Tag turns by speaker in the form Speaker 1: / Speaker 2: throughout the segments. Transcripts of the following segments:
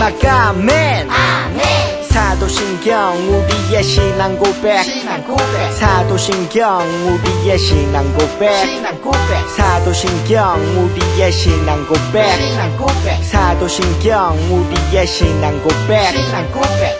Speaker 1: 마지막 아멘.
Speaker 2: 아멘.
Speaker 1: 사도신경 우리의 신앙 고백.
Speaker 3: 신앙 고백.
Speaker 1: 사도신경 우리의 신앙 고백.
Speaker 3: 신앙 고백.
Speaker 1: 사도신경 우리의 신앙 고백.
Speaker 3: 신앙 고백.
Speaker 1: 사도신경 우리의 신앙 고백.
Speaker 3: 신앙 고백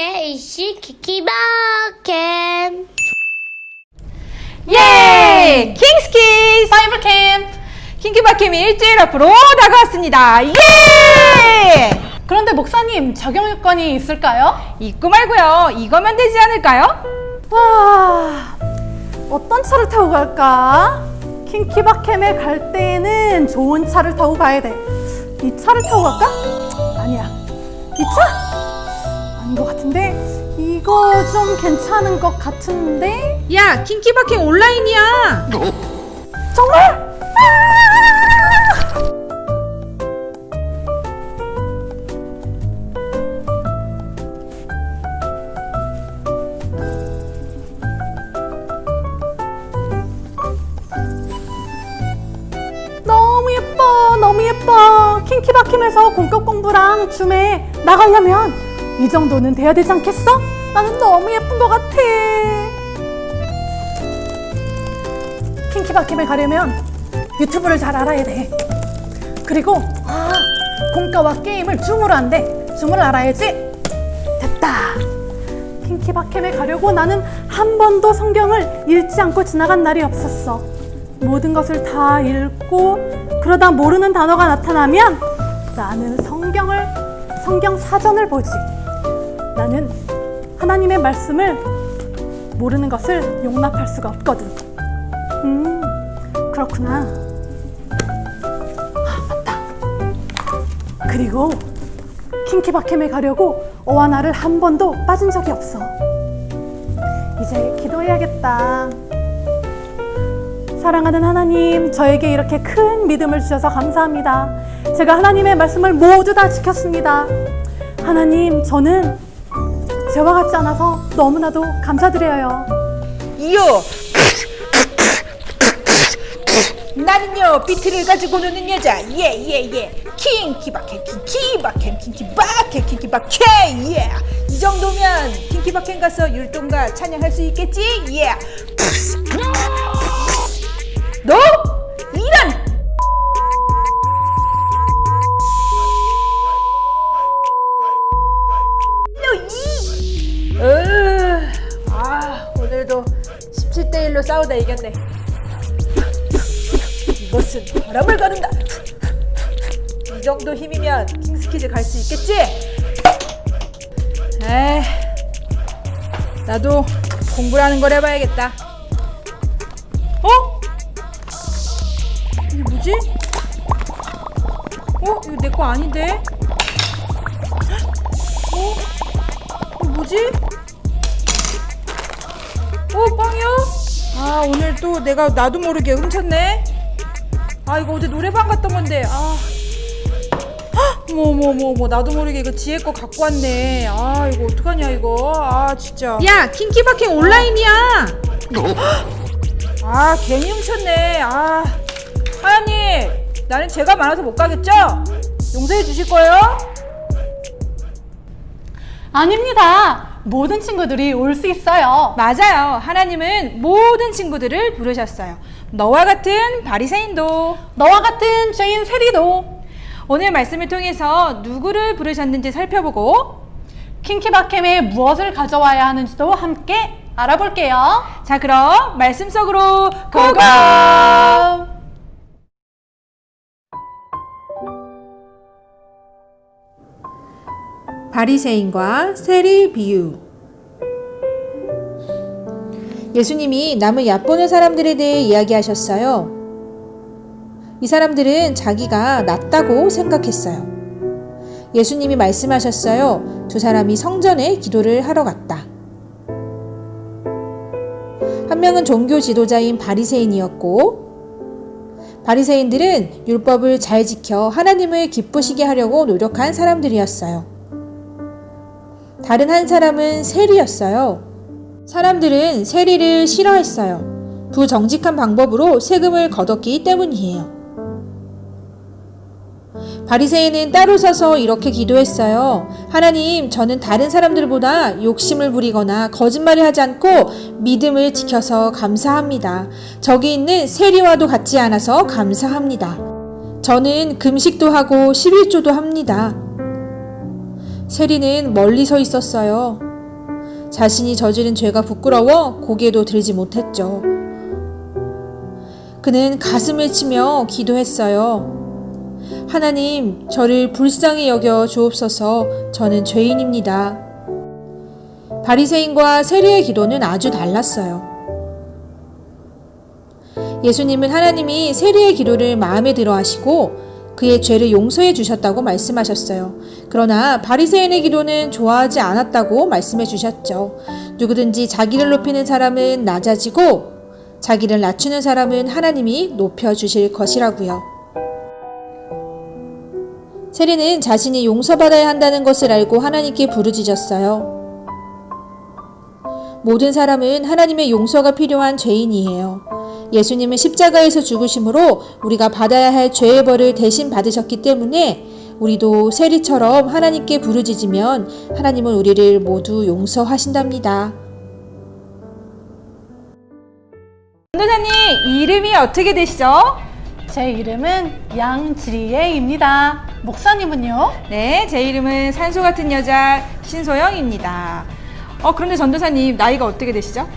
Speaker 2: TKC 키키바캠
Speaker 4: 예! 킹스키스 파이브 캠 킹키바캠이 일주일 앞으로 다가왔습니다. 예!
Speaker 5: 그런데 목사님 적용 요건이 있을까요?
Speaker 4: 잊고 말고요. 이거면 되지 않을까요?
Speaker 5: 와 어떤 차를 타고 갈까? 킹키바캠에 갈 때에는 좋은 차를 타고 가야 돼. 이 차를 타고 갈까? 아니야. 이 차? 아닌 것 같은데 이거 좀 괜찮은 것 같은데
Speaker 4: 야, 킹키바캠 온라인이야.
Speaker 5: 정말? 아! 너무 예뻐 너무 예뻐 킹키바킴에서 본격 공부랑 줌에 나가려면 이 정도는 돼야 되지 않겠어? 나는 너무 예쁜 것 같아 킹키바킴에 가려면 유튜브를 잘 알아야 돼 그리고 아 공과와 게임을 줌으로 한대 줌을 알아야지 됐다 킹키바캠에 가려고 나는 한 번도 성경을 읽지 않고 지나간 날이 없었어. 모든 것을 다 읽고 그러다 모르는 단어가 나타나면 나는 성경을 성경 사전을 보지. 나는 하나님의 말씀을 모르는 것을 용납할 수가 없거든. 음, 그렇구나. 아, 맞다. 그리고 킹키바캠에 가려고 어와 나를 한 번도 빠진 적이 없어. 이제 기도해야겠다. 사랑하는 하나님, 저에게 이렇게 큰 믿음을 주셔서 감사합니다. 제가 하나님의 말씀을 모두 다 지켰습니다. 하나님, 저는 죄와 같지 않아서 너무나도 감사드려요.
Speaker 4: 이요. 나는요 비트를 가지고 노는 여자 예예예 킹키바켄 킹키바켄 킹키바켄 킹키바켄 예이 정도면 킹키바켄 가서 율동가 찬양할 수 있겠지 예. 너 17대 1로 싸우다 이겼네. 이것은 바람을 가른다. 이 정도 힘이면 킹스키즈 갈 수 있겠지? 에이, 나도 공부라는 걸 해봐야겠다. 어? 이게 뭐지? 어? 이거 내 거 아닌데? 어? 이거 뭐지? 어, 빵이야? 아, 오늘 또 내가 나도 모르게 훔쳤네? 아, 이거 어제 노래방 갔던 건데, 아. 어머, 나도 모르게 이거 지혜 거 갖고 왔네. 아, 이거 어떡하냐, 이거. 아, 진짜. 야, 킹키바킹 온라인이야. 아, 괜히 훔쳤네. 아. 하연님, 나는 죄가 많아서 못 가겠죠? 용서해 주실 거예요?
Speaker 5: 아닙니다. 모든 친구들이 올 수 있어요.
Speaker 4: 맞아요. 하나님은 모든 친구들을 부르셨어요. 너와 같은 바리새인도
Speaker 5: 너와 같은 죄인 세리도
Speaker 4: 오늘 말씀을 통해서 누구를 부르셨는지 살펴보고
Speaker 5: 킹키바캠에 무엇을 가져와야 하는지도 함께 알아볼게요.
Speaker 4: 자 그럼 말씀 속으로
Speaker 5: 고고!
Speaker 4: 바리새인과 세리 비유 예수님이 남을 얕보는 사람들에 대해 이야기하셨어요. 이 사람들은 자기가 낫다고 생각했어요. 예수님이 말씀하셨어요. 두 사람이 성전에 기도를 하러 갔다. 한 명은 종교 지도자인 바리새인이었고 바리새인들은 율법을 잘 지켜 하나님을 기쁘시게 하려고 노력한 사람들이었어요. 다른 한 사람은 세리였어요. 사람들은 세리를 싫어했어요. 부정직한 방법으로 세금을 거뒀기 때문이에요. 바리새인은 따로 서서 이렇게 기도했어요. 하나님, 저는 다른 사람들보다 욕심을 부리거나 거짓말을 하지 않고 믿음을 지켜서 감사합니다. 저기 있는 세리와도 같지 않아서 감사합니다. 저는 금식도 하고 11조도 합니다. 세리는 멀리 서 있었어요. 자신이 저지른 죄가 부끄러워 고개도 들지 못했죠. 그는 가슴을 치며 기도했어요. 하나님, 저를 불쌍히 여겨 주옵소서. 저는 죄인입니다. 바리새인과 세리의 기도는 아주 달랐어요. 예수님은 하나님이 세리의 기도를 마음에 들어 하시고 그의 죄를 용서해 주셨다고 말씀하셨어요. 그러나 바리새인의 기도는 좋아하지 않았다고 말씀해 주셨죠. 누구든지 자기를 높이는 사람은 낮아지고 자기를 낮추는 사람은 하나님이 높여 주실 것이라고요. 세리는 자신이 용서받아야 한다는 것을 알고 하나님께 부르짖었어요. 모든 사람은 하나님의 용서가 필요한 죄인이에요. 예수님은 십자가에서 죽으심으로 우리가 받아야 할 죄의 벌을 대신 받으셨기 때문에 우리도 세리처럼 하나님께 부르짖으면 하나님은 우리를 모두 용서하신답니다. 전도사님 이름이 어떻게 되시죠?
Speaker 5: 제 이름은 양지혜입니다. 목사님은요?
Speaker 4: 네, 제 이름은 산소 같은 여자 신소영입니다. 어, 그런데 전도사님 나이가 어떻게 되시죠?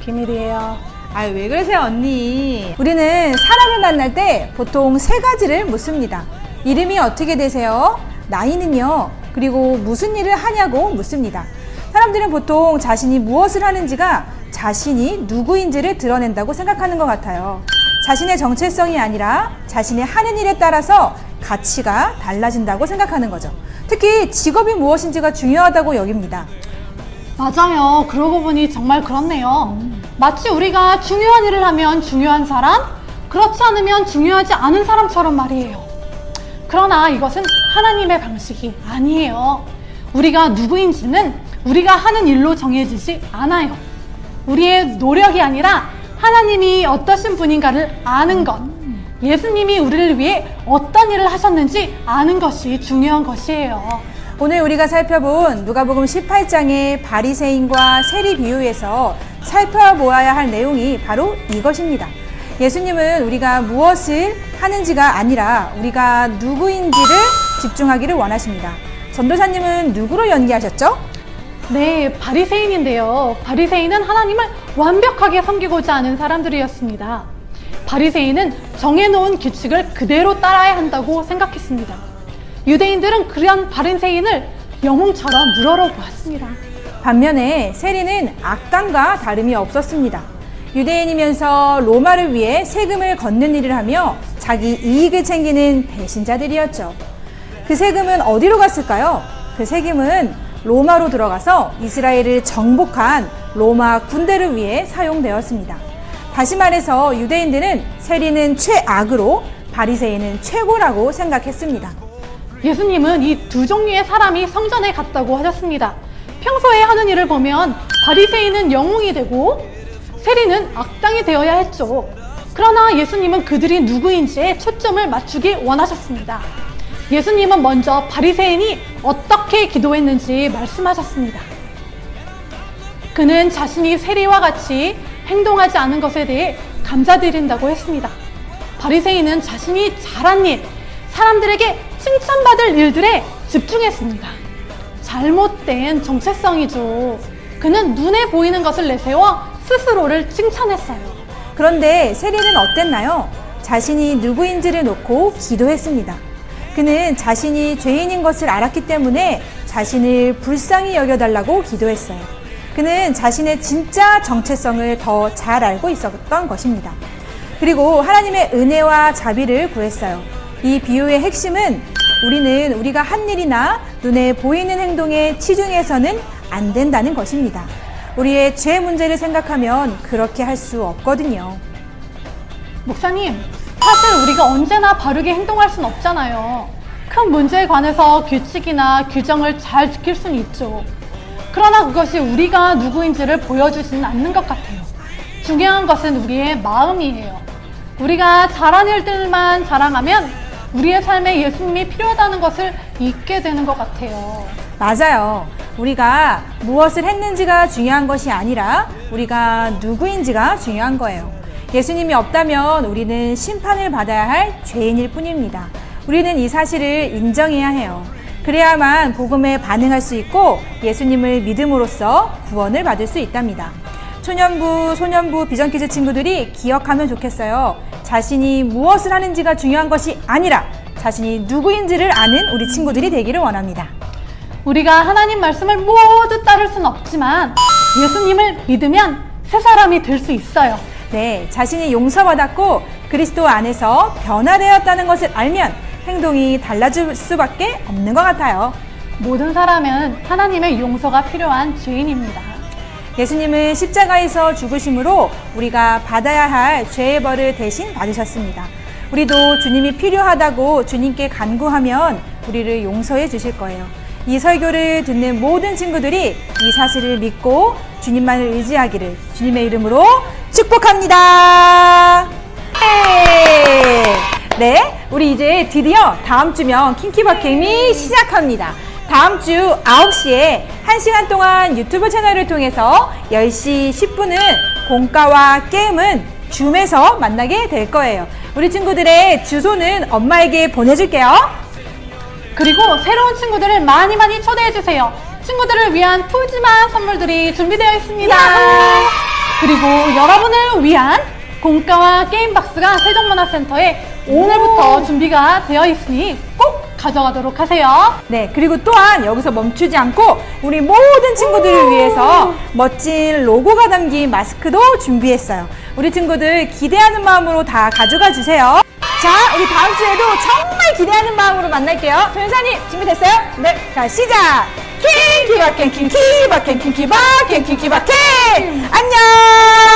Speaker 5: 비밀이에요.
Speaker 4: 아유, 왜 그러세요, 언니? 우리는 사람을 만날 때 보통 세 가지를 묻습니다. 이름이 어떻게 되세요? 나이는요? 그리고 무슨 일을 하냐고 묻습니다. 사람들은 보통 자신이 무엇을 하는지가 자신이 누구인지를 드러낸다고 생각하는 것 같아요. 자신의 정체성이 아니라 자신의 하는 일에 따라서 가치가 달라진다고 생각하는 거죠. 특히 직업이 무엇인지가 중요하다고 여깁니다.
Speaker 5: 맞아요. 그러고 보니 정말 그렇네요. 마치 우리가 중요한 일을 하면 중요한 사람, 그렇지 않으면 중요하지 않은 사람처럼 말이에요. 그러나 이것은 하나님의 방식이 아니에요. 우리가 누구인지는 우리가 하는 일로 정해지지 않아요. 우리의 노력이 아니라 하나님이 어떠신 분인가를 아는 것. 예수님이 우리를 위해 어떤 일을 하셨는지 아는 것이 중요한 것이에요.
Speaker 4: 오늘 우리가 살펴본 누가복음 18장의 바리새인과 세리 비유에서 살펴보아야 할 내용이 바로 이것입니다. 예수님은 우리가 무엇을 하는지가 아니라 우리가 누구인지를 집중하기를 원하십니다. 전도사님은 누구로 연기하셨죠?
Speaker 5: 네, 바리새인인데요. 바리새인은 하나님을 완벽하게 섬기고자 하는 사람들이었습니다. 바리새인은 정해놓은 규칙을 그대로 따라야 한다고 생각했습니다. 유대인들은 그런 바리새인을 영웅처럼 물어러 보았습니다.
Speaker 4: 반면에 세리는 악당과 다름이 없었습니다. 유대인이면서 로마를 위해 세금을 걷는 일을 하며 자기 이익을 챙기는 배신자들이었죠. 그 세금은 어디로 갔을까요? 그 세금은 로마로 들어가서 이스라엘을 정복한 로마 군대를 위해 사용되었습니다. 다시 말해서 유대인들은 세리는 최악으로 바리새인은 최고라고 생각했습니다.
Speaker 5: 예수님은 이 두 종류의 사람이 성전에 갔다고 하셨습니다. 평소에 하는 일을 보면 바리새인은 영웅이 되고 세리는 악당이 되어야 했죠. 그러나 예수님은 그들이 누구인지에 초점을 맞추기 원하셨습니다. 예수님은 먼저 바리새인이 어떻게 기도했는지 말씀하셨습니다. 그는 자신이 세리와 같이 행동하지 않은 것에 대해 감사드린다고 했습니다. 바리새인은 자신이 잘한 일, 사람들에게 칭찬받을 일들에 집중했습니다. 잘못된 정체성이죠. 그는 눈에 보이는 것을 내세워 스스로를 칭찬했어요.
Speaker 4: 그런데 세리는 어땠나요? 자신이 누구인지를 놓고 기도했습니다. 그는 자신이 죄인인 것을 알았기 때문에 자신을 불쌍히 여겨달라고 기도했어요. 그는 자신의 진짜 정체성을 더 잘 알고 있었던 것입니다. 그리고 하나님의 은혜와 자비를 구했어요. 이 비유의 핵심은 우리는 우리가 한 일이나 눈에 보이는 행동에 치중해서는 안 된다는 것입니다. 우리의 죄 문제를 생각하면 그렇게 할 수 없거든요.
Speaker 5: 목사님, 사실 우리가 언제나 바르게 행동할 순 없잖아요. 큰 문제에 관해서 규칙이나 규정을 잘 지킬 수는 있죠. 그러나 그것이 우리가 누구인지를 보여주지는 않는 것 같아요. 중요한 것은 우리의 마음이에요. 우리가 잘한 일들만 자랑하면 우리의 삶에 예수님이 필요하다는 것을 잊게 되는 것 같아요.
Speaker 4: 맞아요. 우리가 무엇을 했는지가 중요한 것이 아니라 우리가 누구인지가 중요한 거예요. 예수님이 없다면 우리는 심판을 받아야 할 죄인일 뿐입니다. 우리는 이 사실을 인정해야 해요. 그래야만 복음에 반응할 수 있고 예수님을 믿음으로써 구원을 받을 수 있답니다. 초년부, 소년부, 비전키즈 친구들이 기억하면 좋겠어요. 자신이 무엇을 하는지가 중요한 것이 아니라 자신이 누구인지를 아는 우리 친구들이 되기를 원합니다.
Speaker 5: 우리가 하나님 말씀을 모두 따를 순 없지만 예수님을 믿으면 새 사람이 될 수 있어요.
Speaker 4: 네, 자신이 용서받았고 그리스도 안에서 변화되었다는 것을 알면 행동이 달라질 수밖에 없는 것 같아요.
Speaker 5: 모든 사람은 하나님의 용서가 필요한 죄인입니다.
Speaker 4: 예수님은 십자가에서 죽으심으로 우리가 받아야 할 죄의 벌을 대신 받으셨습니다. 우리도 주님이 필요하다고 주님께 간구하면 우리를 용서해 주실 거예요. 이 설교를 듣는 모든 친구들이 이 사실을 믿고 주님만을 의지하기를 주님의 이름으로 축복합니다. 네. 네, 우리 이제 드디어 다음 주면 킹키버캠이 시작합니다. 다음 주 9시에 1시간 동안 유튜브 채널을 통해서 10시 10분은 공과와 게임은 줌에서 만나게 될 거예요. 우리 친구들의 주소는 엄마에게 보내줄게요.
Speaker 5: 그리고 새로운 친구들을 많이 많이 초대해 주세요. 친구들을 위한 푸짐한 선물들이 준비되어 있습니다. 그리고 여러분을 위한 공과와 게임 박스가 세종문화센터에 오늘부터 준비가 되어 있으니 꼭 가져가도록 하세요.
Speaker 4: 네, 그리고 또한 여기서 멈추지 않고 우리 모든 친구들을 위해서 멋진 로고가 담긴 마스크도 준비했어요. 우리 친구들 기대하는 마음으로 다 가져가 주세요. 자, 우리 다음 주에도 정말 기대하는 마음으로 만날게요. 변사님 준비됐어요? 네, 자 시작. 킹키바켄 킹키바켄 킹키바켄 킹키바켄 안녕.